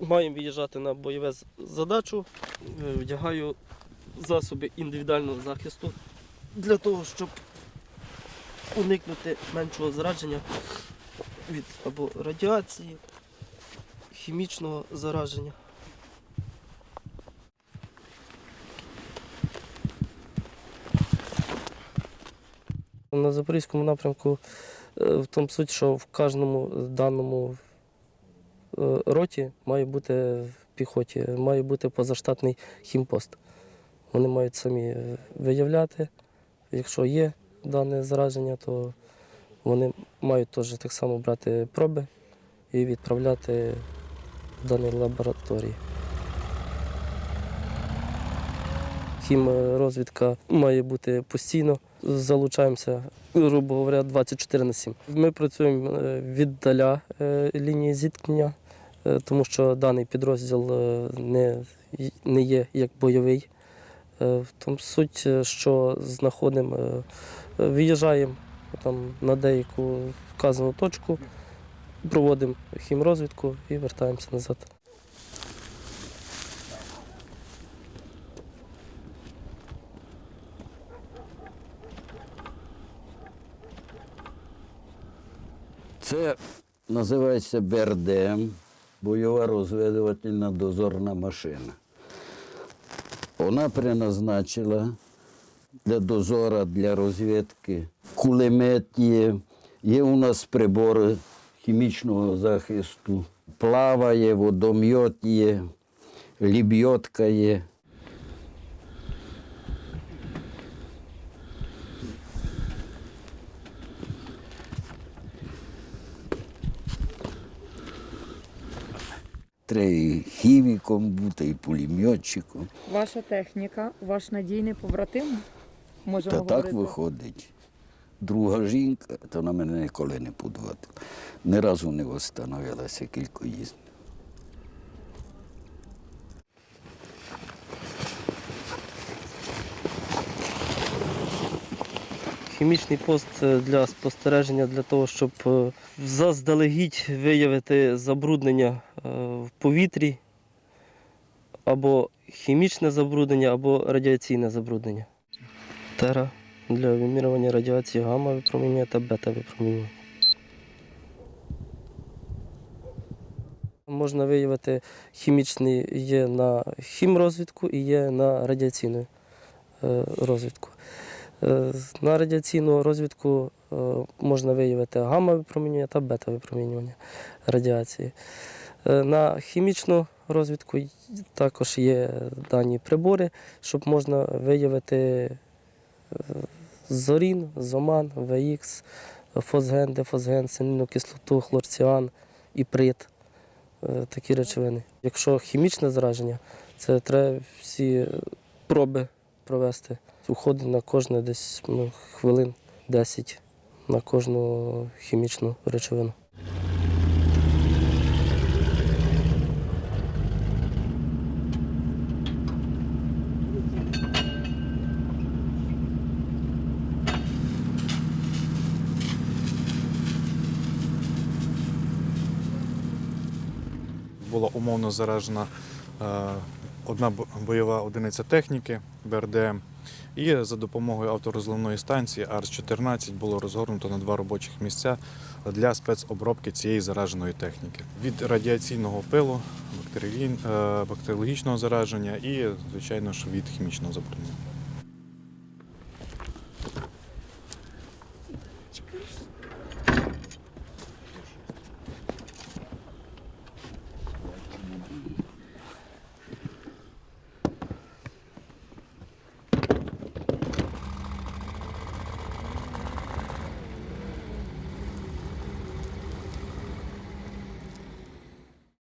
маємо виїжджати на бойове задачу, е, вдягаю засоби індивідуального захисту для того, щоб уникнути меншого зараження від або радіації, хімічного зараження. На Запорізькому напрямку е, в тому суть, що в кожному даному роті має бути в піхоті, має бути позаштатний хімпост. Вони мають самі е, виявляти, якщо є дане зараження, то вони мають теж так само брати проби і відправляти в дані лабораторії. Хімрозвідка має бути постійно. Залучаємося, грубо говоря, 24 на 7. Ми працюємо е, віддаля е, лінії зіткнення, е, тому що даний підрозділ е, не, не є як бойовий. Е, тому суть, е, що знаходимо, е, е, виїжджаємо там, на деяку вказану точку, проводимо хімрозвідку і вертаємося назад. Це називається БРДМ, бойова розвідувальна дозорна машина. Вона призначила для дозора, для розвідки. Кулемет є, є у нас прибори хімічного захисту, плаває, водом'йот є, лібйотка є. Треба і хіміком бути, і пулеметчиком. Ваша техніка, ваш надійний побратим? Можемо Та так виходить. Друга жінка, то вона мене ніколи не подводила. Ні разу не встановилася кілька їздів. Хімічний пост е, для спостереження для того, щоб е, заздалегідь виявити забруднення в повітрі, або хімічне забруднення, або радіаційне забруднення. Тера для вимірювання радіації гамма випромінювання та бета випромінювання. Можна виявити хімічний є на хімрозвідку і є на радіаційну е, розвідку. Е, На радіаційну розвідку е, можна виявити гамма-випромінювання та бета-випромінювання радіації. Е, На хімічну розвідку також є дані прибори, щоб можна виявити е, зорін, зоман, ВХ, фосген, дефосген, синильну кислоту, хлорціан, іприт. Е, Такі речовини. Якщо хімічне зараження, це треба всі проби провести. Уходить на кожне десь ну, хвилин 10 на кожну хімічну речовину. Була умовно заражена е, одна бойова одиниця техніки БРДМ. І за допомогою авторозливної станції АРС-14 було розгорнуто на два робочих місця для спецобробки цієї зараженої техніки. Від радіаційного пилу, е, бактеріологічного зараження і, звичайно ж, від хімічного забруднення.